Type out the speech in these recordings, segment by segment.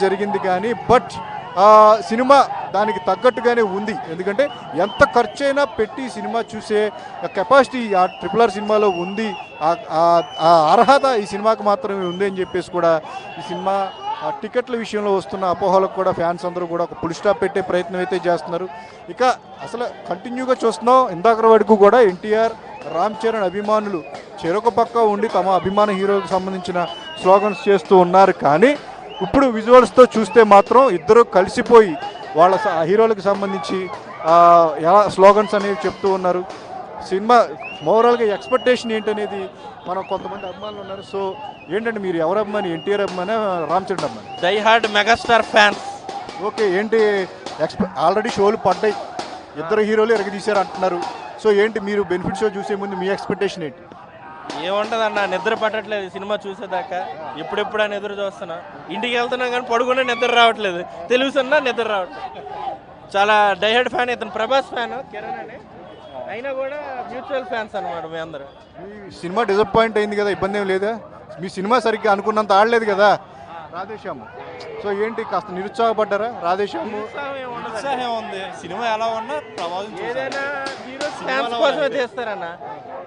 జరిగింది కానీ బట్ ఆ సినిమా దానికి తగ్గట్టుగానే ఉంది. ఎందుకంటే ఎంత ఖర్చైనా పెట్టి సినిమా చూసే కెపాసిటీ ఆ ట్రిపుల్ ఆర్ సినిమాలో ఉంది. ఆ- ఆ- అర్హత ఈ సినిమాకి మాత్రమే ఉంది అని చెప్పేసి కూడా ఈ సినిమా ఆ టికెట్ల విషయంలో వస్తున్న అపోహలకు కూడా ఫ్యాన్స్ అందరూ కూడా ఒక పులి స్టాప్ పెట్టే ప్రయత్నం అయితే చేస్తున్నారు. ఇక అసలు కంటిన్యూగా చూస్తున్నాం. ఇందాక వరకు కూడా ఎన్టీఆర్ రామ్ చరణ్ అభిమానులు చెరొక పక్క ఉండి తమ అభిమాన హీరోకి సంబంధించిన స్లోగన్స్ చేస్తూ ఉన్నారు. కానీ ఇప్పుడు విజువల్స్తో చూస్తే మాత్రం ఇద్దరు కలిసిపోయి వాళ్ళ హీరోలకు సంబంధించి ఎలా స్లోగన్స్ అనేవి చెప్తూ ఉన్నారు. సినిమా ఓవరాల్గా ఎక్స్పెక్టేషన్ ఏంటనేది మనం కొంతమంది అభిమానులు ఉన్నారు. సో ఏంటంటే మీరు ఎవరు అభిమాని ఎన్టీఆర్ అభిమాని? రామ్ చరణ్ అభిమాని? Die hard megastar fans okay ఏంటి ఎక్స్పె ఆల్రెడీ షోలు పడ్డాయి. ఇద్దరు హీరోలు ఎరగదీశారు అంటున్నారు. సో ఏంటి మీరు బెనిఫిట్ షో చూసే ముందు మీ ఎక్స్పెక్టేషన్ ఏంటి? ఏముంటదన్న నిద్ర పట్టట్లేదు సినిమా చూసేదాకా. ఎప్పుడెప్పుడు అని ఎదురు చూస్తున్నా. ఇంటికి వెళ్తున్నాం కానీ పడుకునే నిద్ర రావట్లేదు. తెలుగుతున్నా నిద్ర రావట్లేదు. చాలా డైహెడ్ ఫ్యాన్ ఇతను ప్రభాస్ ఫ్యాన్ కిరణ్ అని. అయినా కూడా మ్యూచువల్ ఫ్యాన్స్ అన్నమాట మీ అందరూ. సినిమా డిసప్పాయింట్ అయింది కదా ఇబ్బంది ఏం లేదా? మీ సినిమా సరిగ్గా అనుకున్నంత ఆడలేదు కదా? రాధేశ్యాము. సో ఏంటి కాస్త నిరుత్సాహపడ్డారా రాధేశ్యాము? ఉత్సాహం ఉంది సినిమా ఎలా ఉన్నా ప్రభావం. ఏదైనా హీరోస్ ఫ్యాన్స్ కోసమే తీస్తారన్న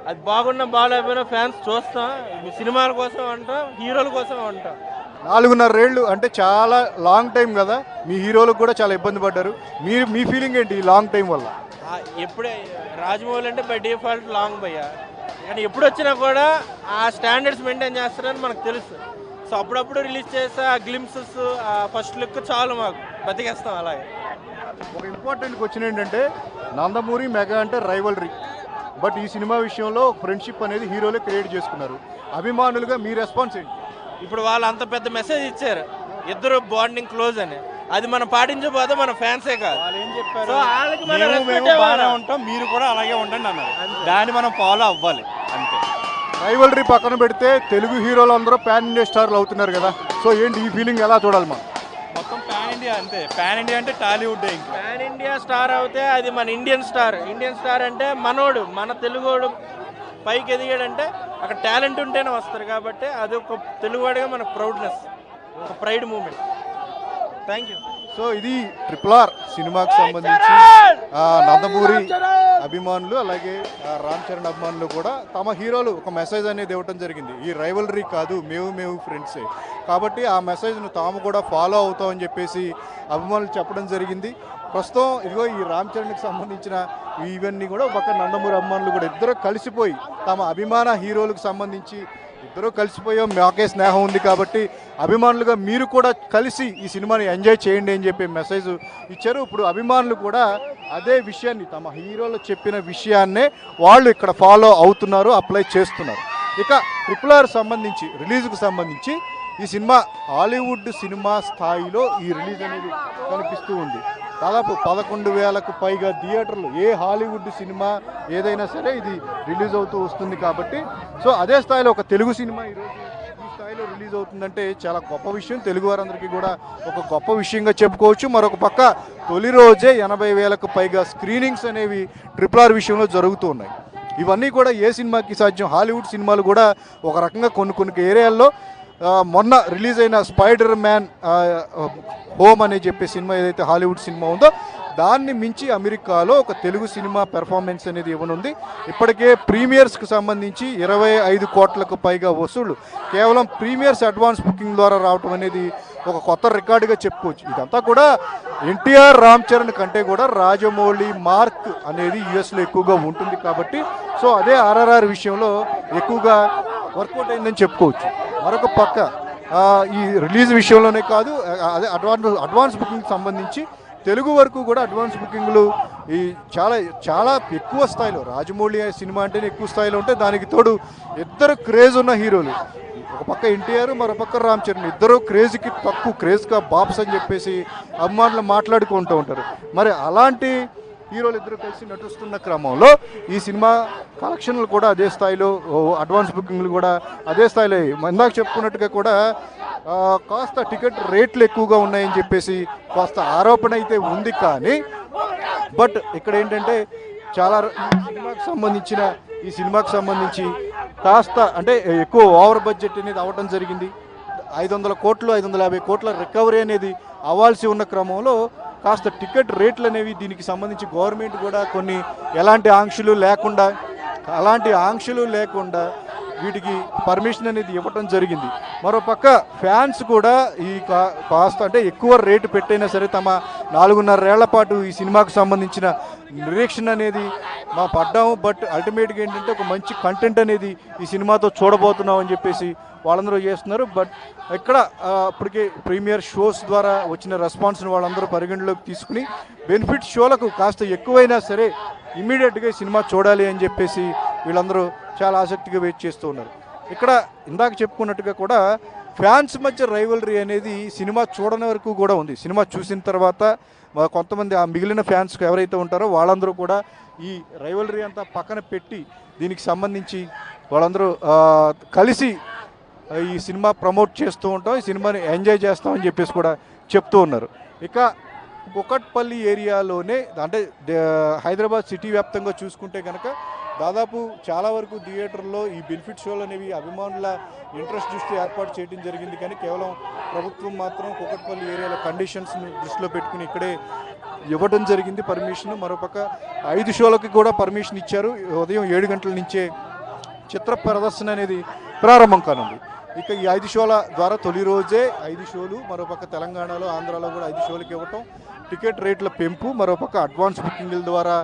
అది బాగున్నా బాగాలేకపోయినా ఫ్యాన్స్ చూస్తాం. సినిమాల కోసం అంటాం హీరోల కోసం అంటాం. నాలుగున్నర ఏళ్ళు అంటే చాలా లాంగ్ టైం కదా. మీ హీరోలకు కూడా చాలా ఇబ్బంది పడ్డారు. మీరు మీ ఫీలింగ్ ఏంటి ఈ లాంగ్ టైం వల్ల? ఎప్పుడే రాజమౌళి అంటే బై డిఫాల్ట్ లాంగ్ భయ్య. కానీ ఎప్పుడు వచ్చినా కూడా ఆ స్టాండర్డ్స్ మెయింటైన్ చేస్తారని మనకు తెలుసు. సో అప్పుడప్పుడు రిలీజ్ చేసే ఆ గ్లిమ్సెస్ ఆ ఫస్ట్ లుక్ చాలు మాకు. బతికేస్తాం అలాగే. ఒక ఇంపార్టెంట్ క్వశ్చన్ ఏంటంటే నందమూరి మెగా అంటే రైవలరీ. బట్ ఈ సినిమా విషయంలో ఫ్రెండ్షిప్ అనేది హీరోలే క్రియేట్ చేసుకున్నారు. అభిమానులుగా మీ రెస్పాన్స్ ఏంటి? ఇప్పుడు వాళ్ళు అంత పెద్ద మెసేజ్ ఇచ్చారు. ఇద్దరు బాండింగ్ క్లోజ్ అని. అది మనం పాటించబోతే మన ఫ్యాన్సే కాదు. సో వాళ్ళకి మనం respect బాగానే ఇవ్వాలి. ఉంటాం మీరు కూడా అలాగే ఉండండి అన్నారు. దాన్ని మనం ఫాలో అవ్వాలి. అంతే. రైవలరీ పక్కన పెడితే తెలుగు హీరోలు అందరూ ప్యాన్ ఇండియా స్టార్లు అవుతున్నారు కదా. సో ఏంటి ఈ ఫీలింగ్ ఎలా చూడాలి మా మొత్తం పాన్ ఇండియా అంతే. పాన్ ఇండియా అంటే టాలీవుడ్ ఇంకా. పాన్ ఇండియా స్టార్ అవుతే అది మన ఇండియన్ స్టార్ ఇండియన్ స్టార్ అంటే మనోడు మన తెలుగోడు పైకి ఎదిగాడంటే అక్కడ టాలెంట్ ఉంటేనే వస్తారు కాబట్టి అది ఒక తెలుగువాడిగా మన ప్రౌడ్నెస్ ఒక pride moment. Thank you so ఇది ట్రిపుల్ ఆర్ సినిమాకి సంబంధించి నందమూరి అభిమానులు అలాగే ఆ, రామ్ చరణ్ అభిమానులు కూడా తమ హీరోలు ఒక మెసేజ్ అనేది ఇవ్వటం జరిగింది. ఈ రైవలరీ కాదు మేము మేము ఫ్రెండ్సే. కాబట్టి ఆ మెసేజ్ను తాము కూడా ఫాలో అవుతామని చెప్పేసి అభిమానులు చెప్పడం జరిగింది. ప్రస్తుతం ఇదిగో ఈ రామ్ చరణ్కి సంబంధించిన ఇవన్నీ కూడా ఒక పక్క నందమూరి అభిమానులు కూడా ఇద్దరు కలిసిపోయి తమ అభిమాన హీరోలకు సంబంధించి ఇద్దరూ కలిసిపోయాం మాకే స్నేహం ఉంది కాబట్టి అభిమానులుగా మీరు కూడా కలిసి ఈ సినిమాని ఎంజాయ్ చేయండి అని చెప్పే మెసేజ్ ఇచ్చారు. ఇప్పుడు అభిమానులు కూడా అదే విషయాన్ని తమ హీరోలు చెప్పిన విషయాన్నే వాళ్ళు ఇక్కడ ఫాలో అవుతున్నారు అప్లై చేస్తున్నారు. ఇక ట్రిపుల్ ఆర్ సంబంధించి రిలీజ్కు సంబంధించి ఈ సినిమా హాలీవుడ్ సినిమా స్థాయిలో ఈ రిలీజ్ అనేది కనిపిస్తూ ఉంది. దాదాపు పదకొండు వేలకు పైగా థియేటర్లు ఏ హాలీవుడ్ సినిమా ఏదైనా సరే ఇది రిలీజ్ అవుతూ వస్తుంది కాబట్టి. సో అదే స్థాయిలో ఒక తెలుగు సినిమా ఈరోజు ఈ స్థాయిలో రిలీజ్ అవుతుందంటే చాలా గొప్ప విషయం. తెలుగు వారందరికీ కూడా ఒక గొప్ప విషయంగా చెప్పుకోవచ్చు. మరొక పక్క తొలి రోజే ఎనభై వేలకు పైగా స్క్రీనింగ్స్ అనేవి ట్రిపుల్ ఆర్ విషయంలో జరుగుతూ ఉన్నాయి. ఇవన్నీ కూడా ఏ సినిమాకి సాధ్యం? హాలీవుడ్ సినిమాలు కూడా ఒక రకంగా కొన్ని కొన్ని ఏరియాల్లో మొన్న రిలీజ్ అయిన స్పైడర్ మ్యాన్ హోమ్ అని చెప్పే సినిమా ఏదైతే హాలీవుడ్ సినిమా ఉందో దాన్ని మించి అమెరికాలో ఒక తెలుగు సినిమా పెర్ఫార్మెన్స్ అనేది ఇవ్వనుంది. ఇప్పటికే ప్రీమియర్స్కి సంబంధించి ఇరవై ఐదు కోట్లకు పైగా వసూళ్ళు. కేవలం ప్రీమియర్స్ అడ్వాన్స్ బుకింగ్ ద్వారా రావటం అనేది ఒక కొత్త రికార్డుగా చెప్పుకోవచ్చు. ఇదంతా కూడా ఎన్టీఆర్ రామ్ చరణ్ కంటే కూడా రాజమౌళి మార్క్ అనేది యుఎస్లో ఎక్కువగా ఉంటుంది కాబట్టి సో అదే ఆర్ఆర్ఆర్ విషయంలో ఎక్కువగా వర్కౌట్ అయిందని చెప్పుకోవచ్చు. మరొక పక్క ఈ రిలీజ్ విషయంలోనే కాదు అదే అడ్వాన్స్ అడ్వాన్స్ బుకింగ్ సంబంధించి తెలుగు వరకు కూడా అడ్వాన్స్ బుకింగ్లు ఈ చాలా చాలా ఎక్కువ స్థాయిలో రాజమౌళి సినిమా అంటేనే ఎక్కువ స్థాయిలో ఉంటే దానికి తోడు ఇద్దరు క్రేజ్ ఉన్న హీరోలు. ఒక పక్క ఎన్టీఆర్ మరో పక్క రామ్ చరణ్. ఇద్దరు క్రేజ్కి తక్కువ క్రేజ్గా బాప్స్ అని చెప్పేసి అభిమానులు మాట్లాడుకుంటూ ఉంటారు. మరి అలాంటి హీరోలు ఇద్దరు కలిసి నటిస్తున్న క్రమంలో ఈ సినిమా కలెక్షన్లు కూడా అదే స్థాయిలో అడ్వాన్స్ బుకింగ్లు కూడా అదే స్థాయిలో అయ్యాయి. ఇందాక చెప్పుకున్నట్టుగా కూడా కాస్త టికెట్ రేట్లు ఎక్కువగా ఉన్నాయని చెప్పేసి కాస్త ఆరోపణ అయితే ఉంది కానీ బట్ ఇక్కడ ఏంటంటే చాలా ర- సినిమాకి సంబంధించిన ఈ సినిమాకి సంబంధించి కాస్త అంటే ఎక్కువ ఓవర్ బడ్జెట్ అనేది అవ్వటం జరిగింది ఐదు వందల కోట్లు ఐదు వందల యాభై కోట్ల రికవరీ అనేది అవ్వాల్సి ఉన్న క్రమంలో కాస్త టికెట్ రేట్లు అనేవి దీనికి సంబంధించి గవర్నమెంట్ కూడా కొన్ని ఎలాంటి ఆంక్షలు లేకుండా అలాంటి ఆంక్షలు లేకుండా వీటికి పర్మిషన్ అనేది ఇవ్వటం జరిగింది. మరోపక్క ఫ్యాన్స్ కూడా ఈ కా- కాస్త అంటే ఎక్కువ రేటు పెట్టైనా సరే తమ నాలుగున్నరేళ్ళ పాటు ఈ సినిమాకు సంబంధించిన నిరీక్షణ అనేది మా పడ్డాము బట్ అల్టిమేట్గా ఏంటంటే ఒక మంచి కంటెంట్ అనేది ఈ సినిమాతో చూడబోతున్నాం అని చెప్పేసి వాళ్ళందరూ చేస్తున్నారు. బట్ ఇక్కడ ఇప్పటికే ప్రీమియర్ షోస్ ద్వారా వచ్చిన రెస్పాన్స్ని వాళ్ళందరూ పరిగణలోకి తీసుకుని బెనిఫిట్ షోలకు కాస్త ఎక్కువైనా సరే ఇమీడియట్గా సినిమా చూడాలి అని చెప్పేసి వీళ్ళందరూ చాలా ఆసక్తిగా వెయిట్ చేస్తూ ఉన్నారు. ఇక్కడ ఇందాక చెప్పుకున్నట్టుగా కూడా ఫ్యాన్స్ మధ్య రైవలరీ అనేది సినిమా చూడని వరకు కూడా ఉంది. సినిమా చూసిన తర్వాత కొంతమంది ఆ మిగిలిన ఫ్యాన్స్ ఎవరైతే ఉంటారో వాళ్ళందరూ కూడా ఈ రైవలరీ అంతా పక్కన పెట్టి దీనికి సంబంధించి వాళ్ళందరూ కలిసి ఈ సినిమా ప్రమోట్ చేస్తూ ఉంటాం. ఈ సినిమాని ఎంజాయ్ చేస్తామని చెప్పేసి కూడా చెప్తూ ఉన్నారు. ఇక కుకట్పల్లి ఏరియాలోనే అంటే హైదరాబాద్ సిటీ వ్యాప్తంగా చూసుకుంటే కనుక దాదాపు చాలా వరకు థియేటర్లో ఈ బెనిఫిట్ షోలు అనేవి అభిమానుల ఇంట్రెస్ట్ దృష్టి ఏర్పాటు చేయడం జరిగింది. కానీ కేవలం ప్రభుత్వం మాత్రం కుకట్పల్లి ఏరియాలో కండిషన్స్ని దృష్టిలో పెట్టుకుని ఇక్కడే ఇవ్వడం జరిగింది. పర్మిషన్ మరోపక్క ఐదు షోలకి కూడా పర్మిషన్ ఇచ్చారు. ఉదయం ఏడు గంటల నుంచే చిత్ర ప్రదర్శన అనేది ప్రారంభం కానుంది. ఇక ఈ ఐదు షోల ద్వారా తొలి రోజే ఐదు షోలు మరోపక్క తెలంగాణలో ఆంధ్రాలో కూడా ఐదు షోలకి ఇవ్వటం టికెట్ రేట్ల పెంపు మరోపక్క అడ్వాన్స్ బుకింగ్ల ద్వారా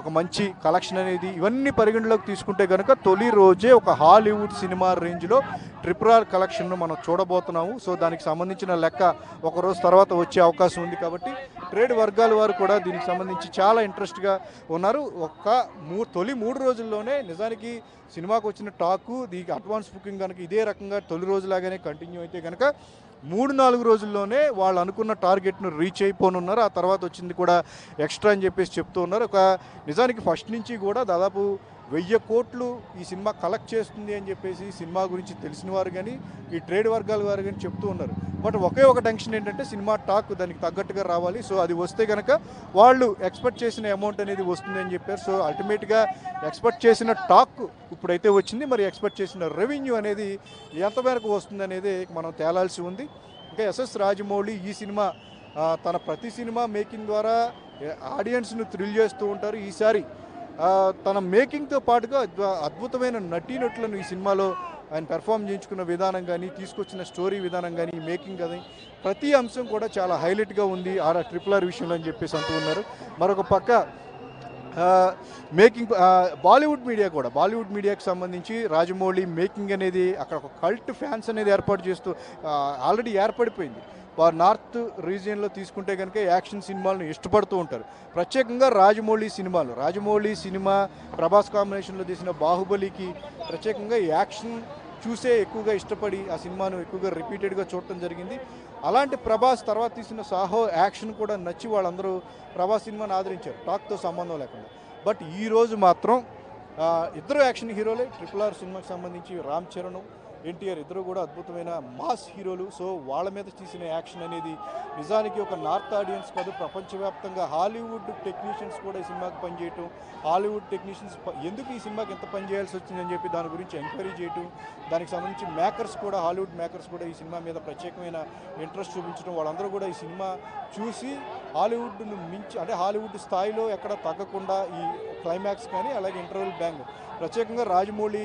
ఒక మంచి కలెక్షన్ అనేది ఇవన్నీ పరిగణలోకి తీసుకుంటే కనుక తొలి రోజే ఒక హాలీవుడ్ సినిమా రేంజ్లో ట్రిపుల్ ఆర్ కలెక్షన్ను మనం చూడబోతున్నాము. సో దానికి సంబంధించిన లెక్క ఒక రోజు తర్వాత వచ్చే అవకాశం ఉంది కాబట్టి ట్రేడ్ వర్గాల వారు కూడా దీనికి సంబంధించి చాలా ఇంట్రెస్ట్గా ఉన్నారు. ఒక్క మూ తొలి మూడు రోజుల్లోనే నిజానికి సినిమాకు వచ్చిన టాకు దీనికి అడ్వాన్స్ బుకింగ్ కనుక ఇదే రకంగా తొలి రోజులాగానే కంటిన్యూ అయితే కనుక మూడు నాలుగు రోజుల్లోనే వాళ్ళు అనుకున్న టార్గెట్ను రీచ్ అయిపోనున్నారు. ఆ తర్వాత వచ్చింది కూడా ఎక్స్ట్రా అని చెప్పేసి చెప్తూ ఉన్నారు. ఒక నిజానికి ఫస్ట్ నుంచి కూడా దాదాపు వెయ్యి కోట్లు ఈ సినిమా కలెక్ట్ చేస్తుంది అని చెప్పేసి సినిమా గురించి తెలిసిన వారు కానీ ఈ ట్రేడ్ వర్గాల వారు కానీ చెప్తూ ఉన్నారు. బట్ ఒకే ఒక టెన్షన్ ఏంటంటే సినిమా టాక్ దానికి తగ్గట్టుగా రావాలి. సో అది వస్తే కనుక వాళ్ళు ఎక్స్పెక్ట్ చేసిన అమౌంట్ అనేది వస్తుంది అని చెప్పారు. సో అల్టిమేట్గా ఎక్స్పెక్ట్ చేసిన టాక్ ఇప్పుడైతే వచ్చింది. మరి ఎక్స్పెక్ట్ చేసిన రెవెన్యూ అనేది ఎంత మేరకు వస్తుంది అనేది మనం తేలాల్సి ఉంది. ఇంకా ఎస్ఎస్ రాజమౌళి ఈ సినిమా తన ప్రతి సినిమా మేకింగ్ ద్వారా ఆడియన్స్ను థ్రిల్ చేస్తూ ఉంటారు. ఈసారి తన మేకింగ్తో పాటుగా అద్భు- అద్భుతమైన నటీనటులను ఈ సినిమాలో ఆయన పెర్ఫామ్ చేయించుకున్న విధానం కానీ తీసుకొచ్చిన స్టోరీ విధానం కానీ మేకింగ్ కానీ ప్రతి అంశం కూడా చాలా హైలైట్గా ఉంది ఆడ ట్రిపుల్ ఆర్ విషయంలో అని చెప్పేసి అంటూ ఉన్నారు. మరొక పక్క మేకింగ్ బాలీవుడ్ మీడియా కూడా బాలీవుడ్ మీడియాకి సంబంధించి రాజమౌళి మేకింగ్ అనేది అక్కడ ఒక కల్ట్ ఫ్యాన్స్ అనేది ఏర్పాటు చేస్తూ ఆల్రెడీ ఏర్పడిపోయింది. వారు నార్త్ రీజియన్లో తీసుకుంటే కనుక యాక్షన్ సినిమాలను ఇష్టపడుతూ ఉంటారు. ప్రత్యేకంగా రాజమౌళి సినిమాలు. రాజమౌళి సినిమా ప్రభాస్ కాంబినేషన్లో తీసిన బాహుబలికి ప్రత్యేకంగా యాక్షన్ చూసే ఎక్కువగా ఇష్టపడి ఆ సినిమాను ఎక్కువగా రిపీటెడ్గా చూడటం జరిగింది. అలాంటి ప్రభాస్ తర్వాత తీసిన సాహో యాక్షన్ కూడా నచ్చి వాళ్ళందరూ ప్రభాస్ సినిమాను ఆదరించారు. టాక్తో సంబంధం లేకుండా. బట్ ఈరోజు మాత్రం ఇద్దరు యాక్షన్ హీరోలే. ట్రిపుల్ ఆర్ సినిమాకి సంబంధించి రామ్ చరణ్ ఎన్టీఆర్ ఇద్దరు కూడా అద్భుతమైన మాస్ హీరోలు. సో వాళ్ళ మీద తీసిన యాక్షన్ అనేది నిజానికి ఒక నార్త్ ఆడియన్స్ కాదు ప్రపంచవ్యాప్తంగా హాలీవుడ్ టెక్నీషియన్స్ కూడా ఈ సినిమాకి పనిచేయటం హాలీవుడ్ టెక్నీషియన్స్ ఎందుకు ఈ సినిమాకి ఎంత పని చేయాల్సి వచ్చిందని చెప్పి దాని గురించి ఎంక్వైరీ చేయటం దానికి సంబంధించి మేకర్స్ కూడా హాలీవుడ్ మేకర్స్ కూడా ఈ సినిమా మీద ప్రత్యేకమైన ఇంట్రెస్ట్ చూపించడం వాళ్ళందరూ కూడా ఈ సినిమా చూసి హాలీవుడ్ను మించి అంటే హాలీవుడ్ స్థాయిలో ఎక్కడ తగ్గకుండా ఈ క్లైమాక్స్ కానీ అలాగే ఇంటర్వెల్ బ్యాంగ్ ప్రత్యేకంగా రాజమౌళి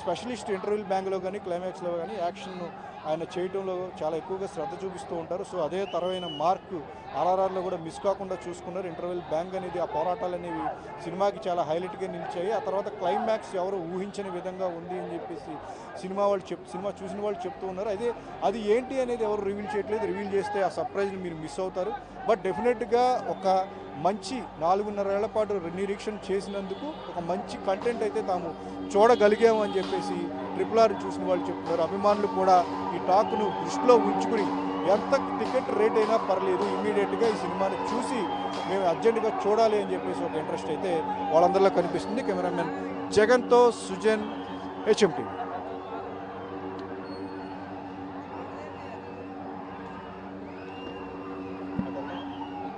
స్పెషలిస్ట్ ఇంటర్వ్యూల్ బ్యాంక్లో కానీ క్లైమాక్స్లో కానీ యాక్షన్ ఆయన చేయటంలో చాలా ఎక్కువగా శ్రద్ధ చూపిస్తూ ఉంటారు. సో అదే తరమైన మార్క్ ఆర్ఆర్ఆర్లో కూడా మిస్ కాకుండా చూసుకున్నారు. ఇంటర్వెల్ బ్యాంక్ అనేది ఆ పోరాటాలు అనేవి సినిమాకి చాలా హైలైట్గా నిలిచాయి. ఆ తర్వాత క్లైమాక్స్ ఎవరు ఊహించని విధంగా ఉంది అని చెప్పేసి సినిమా వాళ్ళు చెప్ సినిమా చూసిన వాళ్ళు చెప్తూ ఉన్నారు. అదే అది ఏంటి అనేది ఎవరు రివీల్ చేయట్లేదు. రివీల్ చేస్తే ఆ సర్ప్రైజ్ని మీరు మిస్ అవుతారు. బట్ డెఫినెట్గా ఒక మంచి నాలుగున్నరేళ్ళ పాటు నిరీక్షణ చేసినందుకు ఒక మంచి కంటెంట్ అయితే తాము చూడగలిగామని చెప్పేసి ట్రిపుల్ ఆర్ చూసిన వాళ్ళు చెప్తున్నారు. అభిమానులు కూడా ఈ టాక్ను దృష్టిలో ఉంచుకుని ఎంత టికెట్ రేట్ అయినా పర్లేదు ఇమీడియట్గా ఈ సినిమాని చూసి మేము అర్జెంటుగా చూడాలి అని చెప్పేసి ఒక ఇంట్రెస్ట్ అయితే వాళ్ళందరిలో కనిపిస్తుంది. కెమెరామెన్ జగన్తో సుజన్ హెచ్ఎంటీ